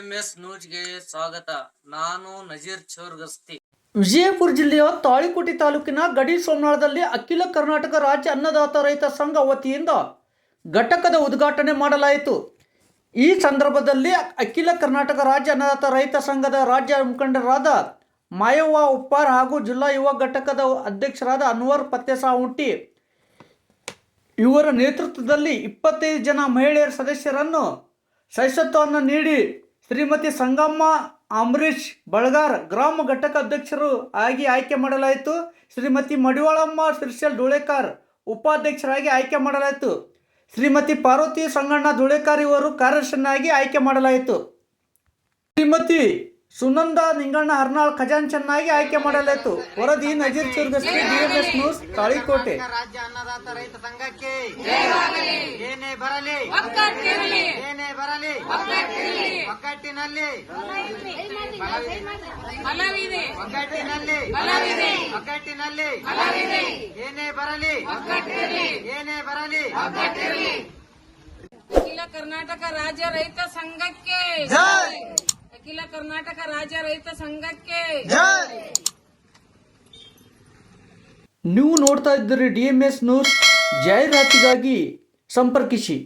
DMS ನ್ಯೂಸ್ಗೆ ಸ್ವಾಗತ. ನಾನು ನಜೀರ್ ಚೌರ್ಗಸ್ತಿ. ವಿಜಯಪುರ ಜಿಲ್ಲೆಯ ತಾಳಿಕೋಟಿ ತಾಲೂಕಿನ ಗಡಿ ಸೋಮನಾಳದಲ್ಲಿ ಅಖಿಲ ಕರ್ನಾಟಕ ರಾಜ್ಯ ಅನ್ನದಾತ ರೈತ ಸಂಘ ವತಿಯಿಂದ ಘಟಕದ ಉದ್ಘಾಟನೆ ಮಾಡಲಾಯಿತು. ಈ ಸಂದರ್ಭದಲ್ಲಿ ಅಖಿಲ ಕರ್ನಾಟಕ ರಾಜ್ಯ ಅನ್ನದಾತ ರೈತ ಸಂಘದ ರಾಜ್ಯ ಮುಖಂಡರಾದ ಮಾಯವ್ವ ಉಪ್ಪಾರ್ ಹಾಗೂ ಜಿಲ್ಲಾ ಯುವ ಘಟಕದ ಅಧ್ಯಕ್ಷರಾದ ಅನ್ವರ್ ಪತ್ತೆಸಾವುಂಟಿ. ಇವರ ನೇತೃತ್ವದಲ್ಲಿ ಇಪ್ಪತ್ತೈದು ಜನ ಮಹಿಳೆಯರ ಸದಸ್ಯರನ್ನು ಸದಸ್ಯತ್ವವನ್ನು ನೀಡಿ ಶ್ರೀಮತಿ ಸಂಗಮ್ಮ ಅಂಬರೀಶ್ ಬಳಗಾರ್ ಗ್ರಾಮ ಘಟಕ ಅಧ್ಯಕ್ಷರು ಆಗಿ ಆಯ್ಕೆ ಮಾಡಲಾಯಿತು. ಶ್ರೀಮತಿ ಮಡಿವಾಳಮ್ಮ ಶ್ರೀಶಲ್ ಧೂಳೇಕರ್ ಉಪಾಧ್ಯಕ್ಷರಾಗಿ ಆಯ್ಕೆ ಮಾಡಲಾಯಿತು. ಶ್ರೀಮತಿ ಪಾರ್ವತಿ ಸಂಗಣ್ಣ ಧೂಳೇಕರ್ ಇವರು ಕಾರ್ಯದರ್ಶನಾಗಿ ಆಯ್ಕೆ ಮಾಡಲಾಯಿತು. ಶ್ರೀಮತಿ ಸುನಂದ ನಿಂಗಣ್ಣ ಹರ್ನಾಳ್ ಖಜಾಂಚನ್ನಾಗಿ ಆಯ್ಕೆ ಮಾಡಲಾಯಿತು. ವರದಿ ನಜೀರ್ ಚುರ್ಗಸ್ತಿ ಡಿಎಂಎಸ್ ನ್ಯೂಸ್, ತಾಳಿಕೋಟೆ. ರಾಜ್ಯ ಅನ್ನದಾತ ರೈತ ಸಂಘಕ್ಕೆ ಏನೇ ಬರಲಿ ಏನೇ ಬರಲಿ ಒಗ್ಗಟ್ಟಿನಲ್ಲಿ ಒಗ್ಗಟ್ಟಿನಲ್ಲಿ ಒಗ್ಗಟ್ಟಿನಲ್ಲಿ ಏನೇ ಬರಲಿ. ಏನೇ ಬರಲಿ. ಅಖಿಲ ಕರ್ನಾಟಕ ರಾಜ್ಯ ರೈತ ಸಂಘಕ್ಕೆ. ಅಖಿಲ ಕರ್ನಾಟಕ ರಾಜ್ಯ ರೈತ ಸಂಘಕ್ಕೆ. ನೀವು ನೋಡ್ತಾ ಇದ್ದೀರಿ ಡಿ ಎಂ ಎಸ್ ನ್ಯೂಸ್. ಜಾಹೀರಾತಿಗಾಗಿ ಸಂಪರ್ಕಿಸಿ.